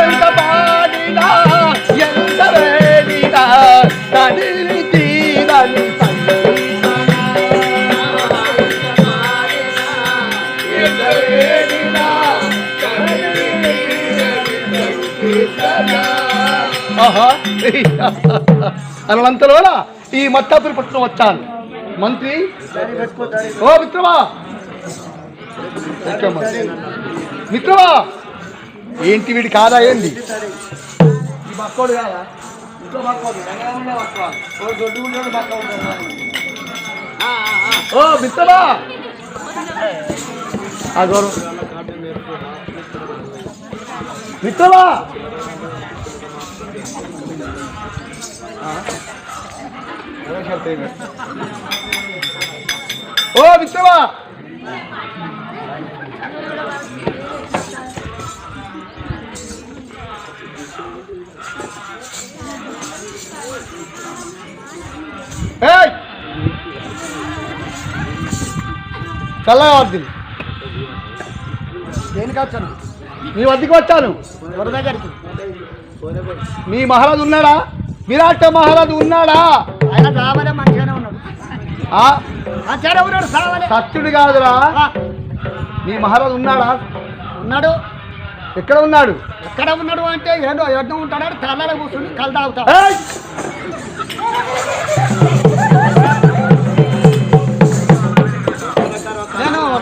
ఎంత అనంతలోన ఈ మత్తాపురి పట్టణం వచ్చాను మంత్రి? ఓ మిత్రమా? మిత్రమా? ఏంటి వీడి కాదా ఏంది? ఈ బక్కోడు కాదా? ఇంట్లో బక్కోడు ఓ దొడ్డు గుండెలో బక్కోడు ఓ మిత్రమా ఆ? గౌరవం మిత్రమా ఓ మిత్రమా వద్దు దేనికి వచ్చాను? మీ వద్దకు వచ్చాను. ఎవరి దగ్గరికి? మీ మహారాజు ఉన్నాడా? విరాట్ మహారాజు ఉన్నాడా? ఆయన రావాలే మంచిగానే ఉన్నాడు. మంచిగానే ఉన్నాడు సత్యుడు కాదురా. మీ మహారాజు ఉన్నాడా? ఉన్నాడు. ఎక్కడ ఉన్నాడు? ఎక్కడ ఉన్నాడు అంటే ఏదో యజ్ఞం ఉంటాడు తలలో కూర్చుని తాగుతాడు.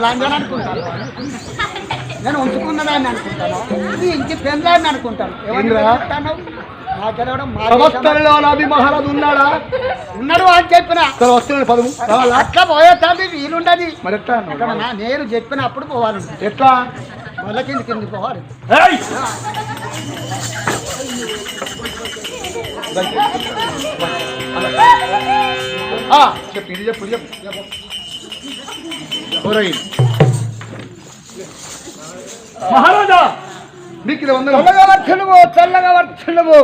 లంజన్ అనుకుంటాను. నేను ఉంచుకున్నదాన్ని అనుకుంటాను. ఇది ఇంటి పెందాన్ని అనుకుంటాను. మహారాజు ఉన్నాడా? ఉన్నాడు అని చెప్పిన. వస్తున్నాడు పదము. అట్లా వీలుండదు. మరి ఎట్లా? నేను చెప్పినప్పుడు పోవాలి. ఎట్లా? మళ్ళీ కింది కింది పోవాలి? చెప్పు ఇది చెప్పు చెప్పు చెప్పు. ఓరేయ్. మహారాజా మీకు ఇది వందలు చల్లగా వర్షణము చల్లగా వర్షణము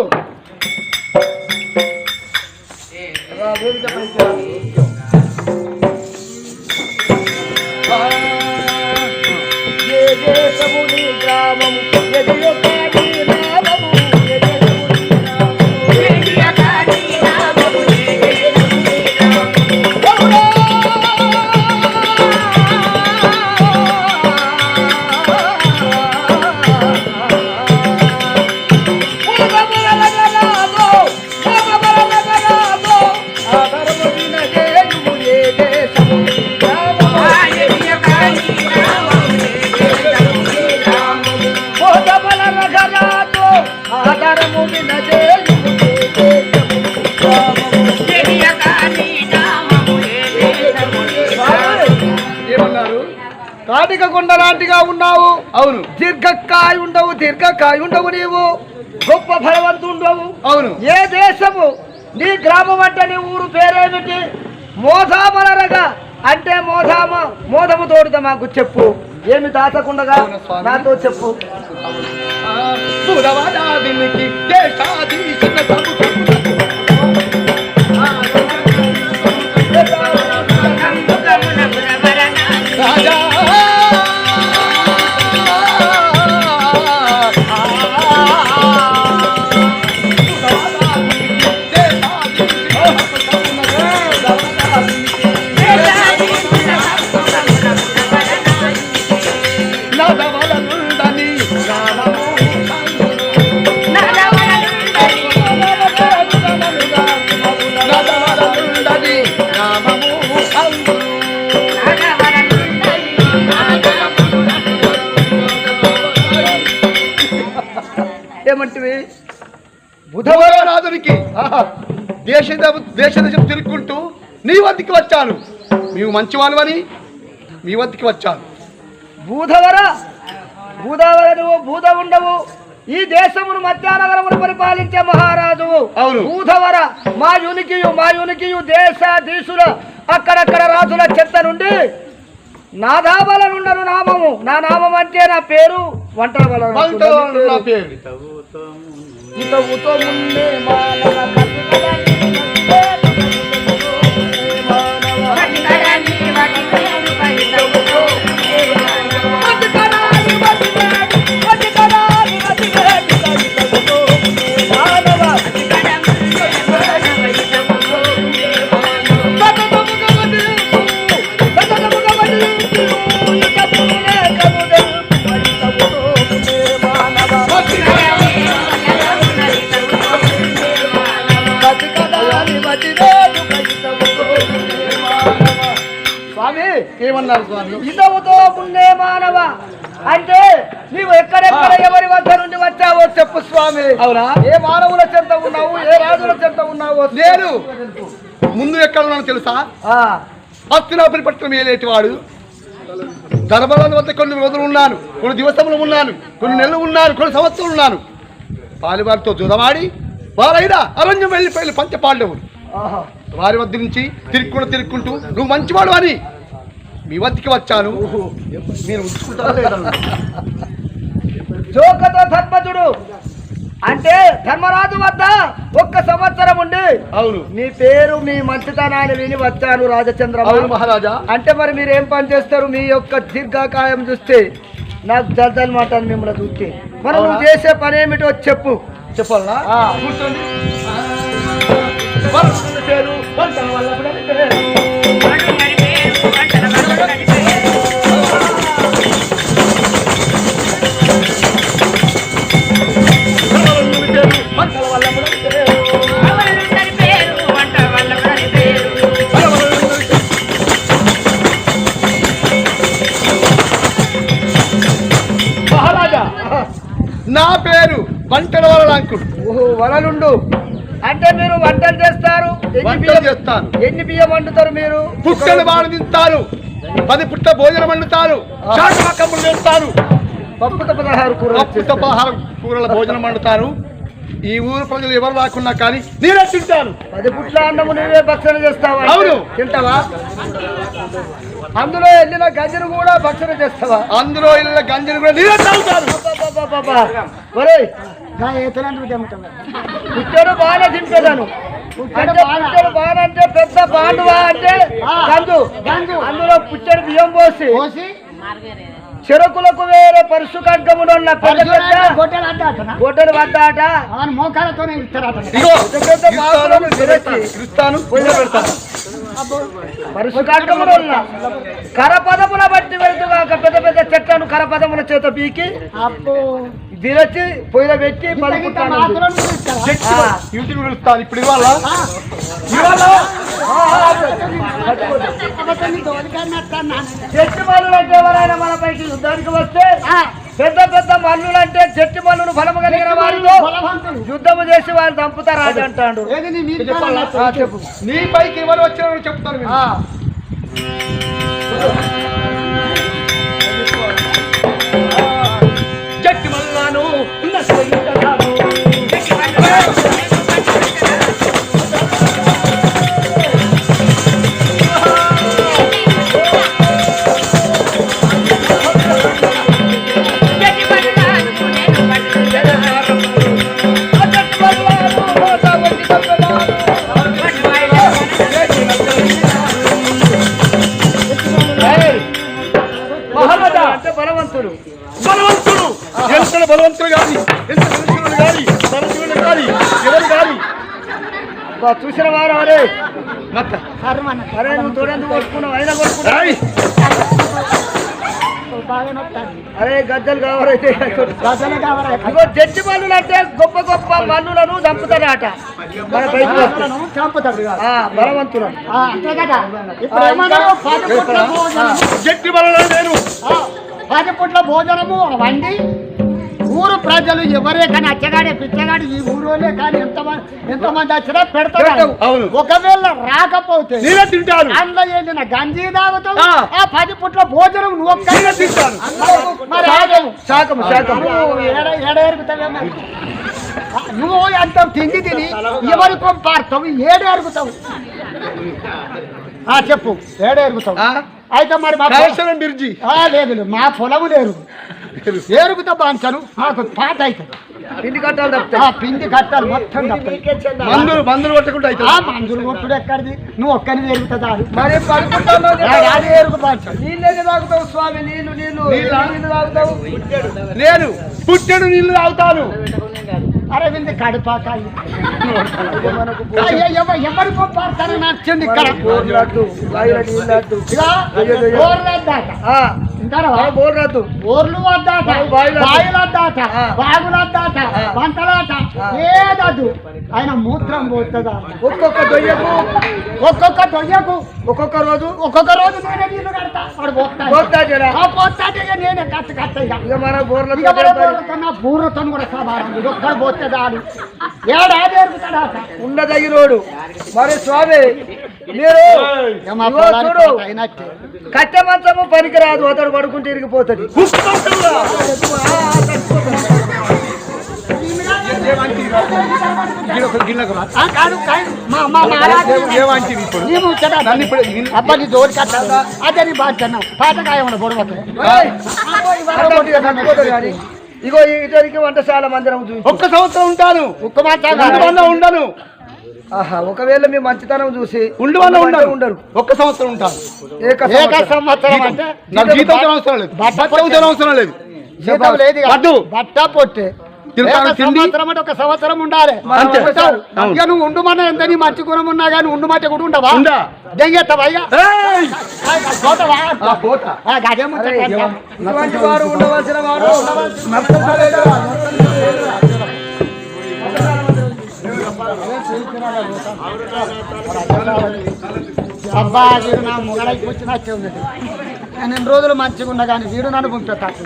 ఏ దేశము నీ గ్రామము ఎది అవును. దీర్ఘకాయ ఉండవు దీర్ఘకాయ ఉండవు నీవు. గొప్ప ఫలవంతుండవు అవును. ఏ దేశము నీ గ్రామం అంటే నీ ఊరు పేరేమిటి? మోసామలరగా అంటే మోసామ మోదము తోడుత మాకు చెప్పు. ఏమి దాచకుండగా స్వామి. నాతో చెప్పు. వద్దకి వచ్చాను. నీవు మంచివానివని మీ వద్దకి వచ్చాను. భూధవర భూధవర నువ్వు భూత ఉండవు. ఈ దేశమును మధ్యానగరమును పరిపాలించే మహారాజు. అవును. భూధవర మా యునికియు మా యునికియు దేశ దీసుల అక్కడక్కడ రాజుల చెత్త నుండి నాదాబలనుండను నామము. నా నామం అంటే నా పేరు వంట వంటవాడు ఇదవుతో మానవ. అంటే నీవు ఎక్కడెక్కడ ఎవరి వద్ద నుండి వచ్చావో చెప్పు స్వామి. అవునా? ఏ మానవుల చెంత ఉన్నావు ఏ రాజుల చెంత ఉన్నావో నేను ముందు ఎక్కడ ఉన్నాను తెలుసా? ఆ, హస్తినాపురి పట్టణం ఏలేటి వాడు? ధర్మరాజు వద్ద కొన్ని రోజులు ఉన్నాను కొన్ని దివసములు ఉన్నాను కొన్ని నెలలు ఉన్నాను కొన్ని సంవత్సరాలు ఉన్నాను. పాలివారితో జుదమాడి వారైనా అరణ్యం వెళ్ళిపోయి పంచపాండవులు. వారి వద్ద నుంచి తిరుక్కుంటూ తిరుక్కుంటూ నువ్వు మంచివాడు అని మీ వద్దకి వచ్చాను. నేను? జోకతో ధర్మజుడు. అంటే ధర్మరాజు వద్ద ఒక్క సంవత్సరం ఉండి అవును. మీ పేరు మీ మంచితనాన్ని విని వచ్చాను రాజచంద్ర మహారాజా. అంటే మరి మీరు ఏం పని చేస్తారు? మీ యొక్క దీర్ఘకాయం చూస్తే నాకు జల్దనమాట మిమ్మల్ని చూస్తే. మరి నువ్వు? చేసే పని ఏమిటో చెప్పు. చెప్పాలా. కూర్చోండి. వలలుండు అంటే మీరు వంటలు చేస్తారు? ఎన్ని వంటలు బియ్యం చేస్తాను ఎన్ని బియ్యం వండుతారు మీరు? పుట్టలు తింటారు. పది పుట్ట భోజనం వండుతారు. వేస్తారు పప్పుతో పదహారు కూర పప్పుతో పదహారు కూరల భోజనం వండుతారు. ఈ ఊరు ప్రజలు ఎవరు రాకున్నా కానీ నేనే తింటాను. పది పుట్ల అన్నము నువ్వే భక్షణ చేస్తావా? అవును. తింటావా? అందులో వెళ్ళిన గంజిని కూడా భక్షణ చేస్తావా? అందులో ఇళ్ళ గంజలు కూడా నేనే తాగుతాను. ఒరేయ్ పుట్టడు బాగా తింటాను అంటే పుట్టడు బాగా అంటే పెద్ద పాండువా అంటే గంజు అందులో పుట్టడు బియ్యం పోసి? చెరుకులకు వేరే పరుసు కడ్గములు ఉన్న పెద్ద పెద్ద గొడ్డలు పడ్డాట మోకాలతోనే ఇస్తారట ఇస్తాను పెడతాను. ఉన్న కరపదముల బట్టి వెళ్తుగాక పెద్ద పెద్ద చెట్లను కరపదముల చేత పీకి అప్పు దిరచి పొయ్యిలో పెట్టి? చెట్టు. ఇంటికి పిలుస్తాను ఇప్పుడు ఇవాళ. జట్టి మల్లులు అంటే ఎవరైనా మన పైకి యుద్ధానికి వస్తే పెద్ద పెద్ద మల్లులు అంటే జట్టి మల్లులు బలము కలిగిన వారితో బలవంతుడు. యుద్ధము చేసి వారిని చంపుతారు అది. అంటాడు. ఏది నీ పైకి ఎవరు వచ్చారో చెప్తాను జట్టి మల్లాను. అరే నువ్వు తోడెందుకు కొట్టుకున్నావు? అయినా కొట్టుకున్నావు. అరే గద్దలు కావాలైతే కావాలా? ఇగో జడ్జి మల్లులు అంటే గొప్ప గొప్ప మల్లులను చంపుతారట. మన చంపుతాడు ఆ, బలవంతులను. జట్టి బలలో నేను. భోజనము వండి ఊరు ప్రజలు ఎవరే కానీ అచ్చగాడే పిచ్చగాడు ఈ ఊరోలే కానీ ఎంతమంది ఎంతమంది వచ్చినా పెడతారు. ఒకవేళ రాకపోతే అందులో వెళ్ళిన గంజి తాగుతావు ఆ. పది పుట్ల భోజనం నువ్వు తింటాను నువ్వు ఎంత తిండి తిని ఎవరి పంపారుతావు ఏడు ఎరుగుతావు? ఆ చెప్పు. ఏడ ఎరుగుతావు? ఆ? అయితే మరి బిర్జి ఆ, లేదు లేదు. మా పొలము లేరు. ఏరుగుతా బాంచను. మాకు పాట అవుతుంది. పిండి కట్టాలి పిండి కట్టాలి మొత్తం. మందులు మందులు కొట్టకుండా ఆ మందులు కొట్టుడు ఎక్కడిది? నువ్వు ఒక్కని ఎరుగుతుందా మరి పడుకుంటాను అది ఎరుగు నీళ్ళని తాగుతావు స్వామి. నీళ్ళు నీళ్ళు. నీళ్ళా? నీళ్ళు తాగుతావు. నేను పుట్టెడు నీళ్ళు తాగుతాను. అరే వింది కడుపాక ఎవరి పంపారుతారని నచ్చింది ఇక్కడ. బోర్లడ్డు బాయిల నీళ్ళడ్డు ఇక బోర్లడ్డాక ఆ, వింటారా? ఆ, బోర్ రాదు ఊర్లు వద్దాట బావిలు వద్ద. బావిలు వద్దాట ఆ. బాగులు వద్దాట ఆ. వంటలాట. ఏదద్దు ఆయన మూత్రం పోతుందా? ఒక్కొక్క దొయ్యకు ఒక్కొక్క దొయ్యకు. ఒక్కొక్క రోజు. ఒక్కొక్క రోజు నేనే నీళ్ళు కడతా. పోతా నేనే కట్ట కట్ట ఇక. మన బోర్ల బోర్ల కన్నా బూర్రతో కూడా ఇది ఒక్కడు పోతే దాడు ఏడాది ఎరుగుతాడా ఉండదగినోడు మరి స్వామి మీరు చూడు కట్టె మంచము పనికిరాదు అతడు పడుకుంటే ఇరిగిపోతుంది. ఆ, కాదు కాదు. మా మా మా అలాగే నీవు చెడా నన్ను ఇప్పుడు విన్- అబ్బా నీ జోడి కట్ట అదే బాధ్యత పాతకాయ ఉన్న ఇగో ఇతనికి వంటశాల మందిరం చూసి. ఒక్క సంవత్సరం ఉంటాను. మాట ఉండమన్నా ఉండను. ఆహా ఒకవేళ మీ మంచితనం చూసి ఉండమన్నా ఉండను ఉండరు. ఒక్క సంవత్సరం ఉంటాను. ఏక సంవత్సరం. అంటే జీతం అవసరం లేదు. అవసరం లేదు. జీతం లేదు. బట్ట పొట్టే. సంవత్సరం ఒక సంవత్సరం ఉండాలి. ఇక నువ్వు ఉండుమన్నా ఎంత నీ మంచి గుణం ఉన్నా కానీ ఉండుమంటే కూడా ఉండవా? ఉండా. దెంగెత్తవా ఉండవలసిన అబ్బా నా నేను రోజులు మంచిగా ఉన్నా కానీ వీడు నన్ను పంపిస్తాడు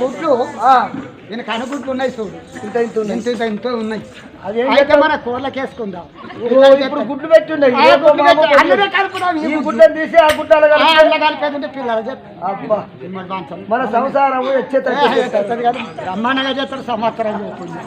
గుడ్లు నేను కనుగుడ్లు ఉన్నాయి చూడు. ఇంత ఇంత ఉన్నాయి. ఇంత ఇంత ఉన్నాయి. అయితే మన కూరలకు వేసుకుందాం ఇగో ఇప్పుడు గుడ్లు పెట్టున్నాయి. గుడ్లను తీసి ఆ గుడ్డలు పిల్లలు. మన సంసారం. బ్రహ్మాండంగా చేస్తారు సంవత్సరం కూడా.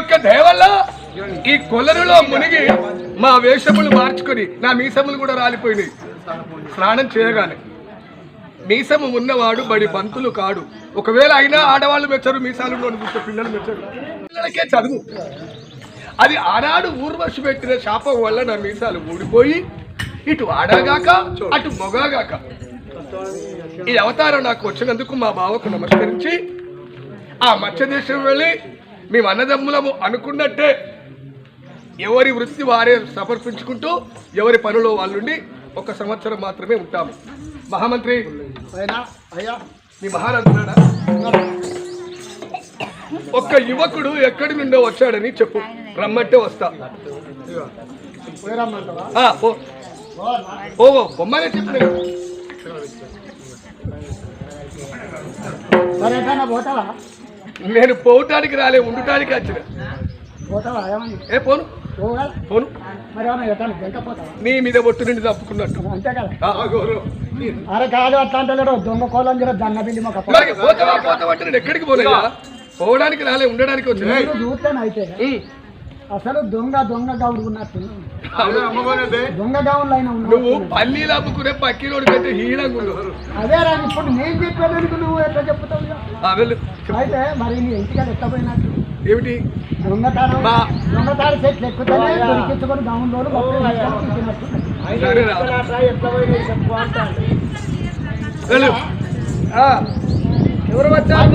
యొక్క దయ ఈ కొలరులో మునిగి మా వేషములు మార్చుకొని నా మీసములు కూడా రాలిపోయినాయి. స్నానం చేయగానే మీసము ఉన్నవాడు బడి బంతులు కాడు. ఒకవేళ అయినా ఆడవాళ్ళు మెచ్చరు మీసాలు చూస్తే పిల్లలు మెచ్చరు. పిల్లలకే చదువు. అది ఆనాడు ఊర్వశి పెట్టిన శాపం వల్ల నా మీసాలు ఊడిపోయి ఇటు ఆడాగాక అటు మొగాగాక. ఈ అవతారం నాకు వచ్చినందుకు మా బావకు నమస్కరించి ఆ మత్స్య దేశం వెళ్ళి మేము అన్నదమ్ములము అనుకున్నట్టే ఎవరి వృత్తి వారే సమర్పించుకుంటూ ఎవరి పనిలో వాళ్ళుండి ఒక సంవత్సరం మాత్రమే ఉంటాము. మహామంత్రి అయ్యా మీ మహారాజున్నాడా ఒక్క యువకుడు ఎక్కడి నుండో వచ్చాడని చెప్పు. రమ్మంటే వస్తా. ఓ బొమ్మనే చెప్పిన పోతావా? నేను పోవటానికి రాలే ఉండటానికి వచ్చిన. ఏ పోను. పోను. నీ మీద బొట్టు నుండి తప్పుకున్నట్టు. అంతే కదా. అరే కాదు అట్లా అంటే దొంగ కోలం జర దన్న బిల్లి మాకు అలాగే పోతావా పోతావా అంటే నేను ఎక్కడికి పోలేదా? పోవడానికి రాలే ఉండడానికి వచ్చిన. చూస్తేనే అయితే. అసలు దొంగ దొంగ గౌడు నువ్వు పల్లీలు అమ్ముకునే పక్కిలోడి కంటే హీనంగా ఉండవు అదే రా ఇప్పుడు నేను చెప్పేదానికి నువ్వు ఎట్లా చెప్తావు ఇక? ఆ, వెళ్ళు. అయితే మరి నీ ఇంటికి ఎట్లా పోయినట్టు ఏమిటి? దొంగతాడు చెట్లు ఎక్కుతానే దొరికించుకొని ఎవరు వచ్చారు?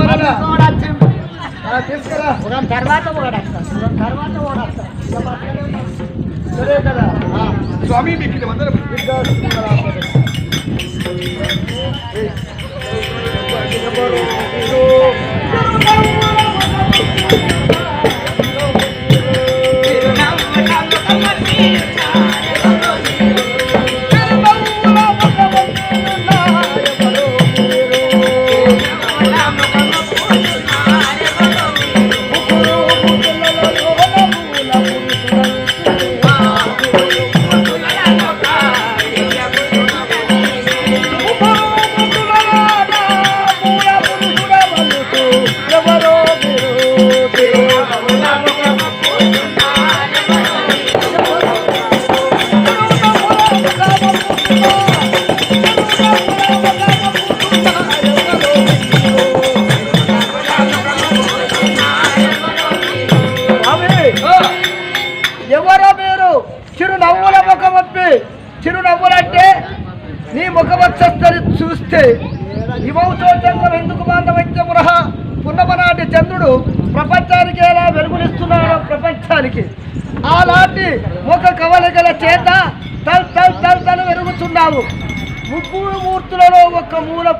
తీసుకురా. తర్వాత ఓడస్తా. తర్వాత ఓడస్తా. ఇక పక్కనే ఉన్నాడు. సరే కదా ఆ. స్వామి మీకు ఇది వందనం ఆ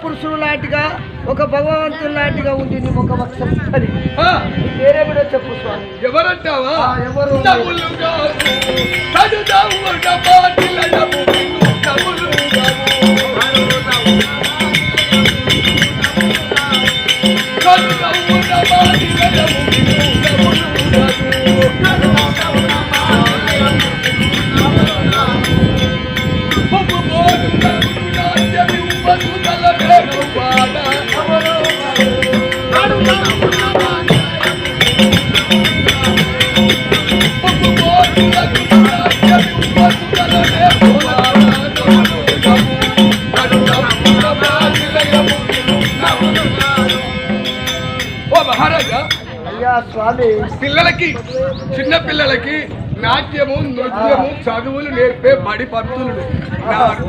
పురుషుడు లాంటిగా ఒక భగవంతుడు లాంటిగా ఉంది నీ ముఖ వక్షస్థలి నీ పేరేమిటో చెప్పు స్వామి. ఎవరంటావా? ఎవరు? మహారాజా. అయ్యా స్వామి. పిల్లలకి చిన్న పిల్లలకి నాట్యము నృత్యము చదువులు నేర్పే బడి పంతులు.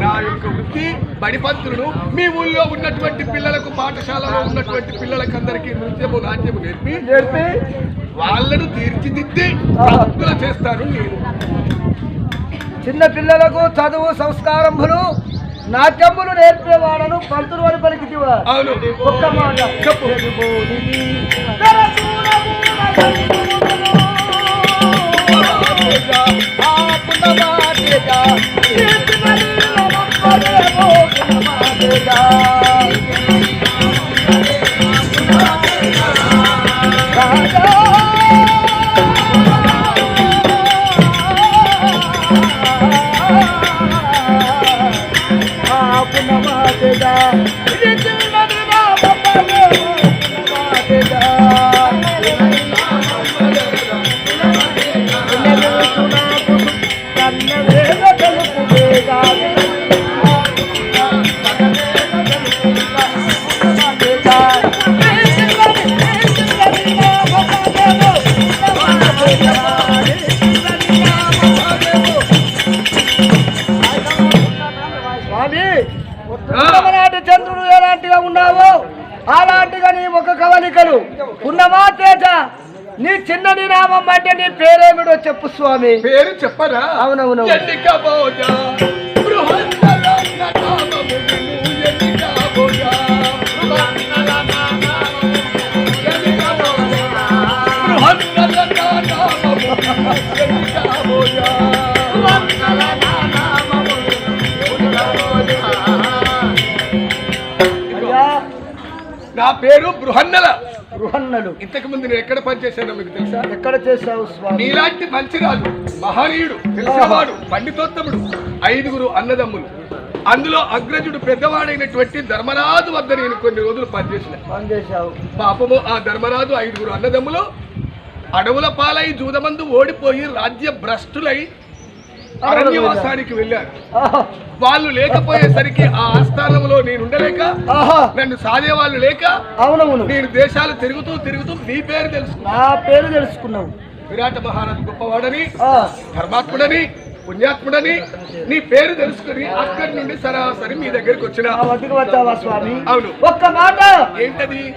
నా యొక్క వృత్తి బడి పంతులను మీ ఊళ్ళో ఉన్నటువంటి పిల్లలకు పాఠశాలలో ఉన్నటువంటి పిల్లలకి అందరికీ నృత్యము నాట్యము నేర్పి నేర్పి. వాళ్ళను తీర్చిదిద్ది చేస్తాను నేను. చిన్న పిల్లలకు చదువు సంస్కారములు నాట్యములు నేర్పేవాడను పంతులు అని పలికితివా ఒక్క మాట. చెప్పు. చిన్నది నామం అంటే నీ పేరేమిడో చెప్పు స్వామి. పేరు చెప్పరా? అవునవును. నా పేరు బృహన్నల. గృహన్నలు ఇంతకు ముందు నేను ఎక్కడ పనిచేశానో మీకు తెలుసా? ఎక్కడ చేశావు స్వామి? నీలాంటి మంచిరాజు మహనీయుడు తెలిసినవాడు పండితోత్తముడు ఐదుగురు అన్నదమ్ములు. అందులో అగ్రజుడు పెద్దవాడైనటువంటి ధర్మరాజు వద్ద నేను కొన్ని రోజులు పనిచేసిన. పనిచేశావు. పాపము ఆ ధర్మరాజు ఐదుగురు అన్నదమ్ములు అడవుల పాలై జూదమందు ఓడిపోయి రాజ్య భ్రష్టులై అరణ్యవాసానికి వెళ్ళారు. వాళ్ళు లేకపోయేసరికి ఆ ఆస్థానంలో నేను ఉండలేక నన్ను సాధే వాళ్ళు లేక అవునవును. నేను దేశాలు తిరుగుతూ తిరుగుతూ నీ పేరు తెలుసుకున్నా. నా పేరు తెలుసుకున్నావు. విరాట మహారాజు గొప్పవాడని ధర్మాత్ముడని పుణ్యాత్ముడని నీ పేరు తెలుసుకుని అక్కడి నుండి సరాసరి మీ దగ్గరికి వచ్చిన. స్వామి? అవును. ఒక్క మాట. ఏంటది?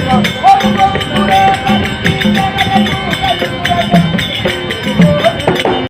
那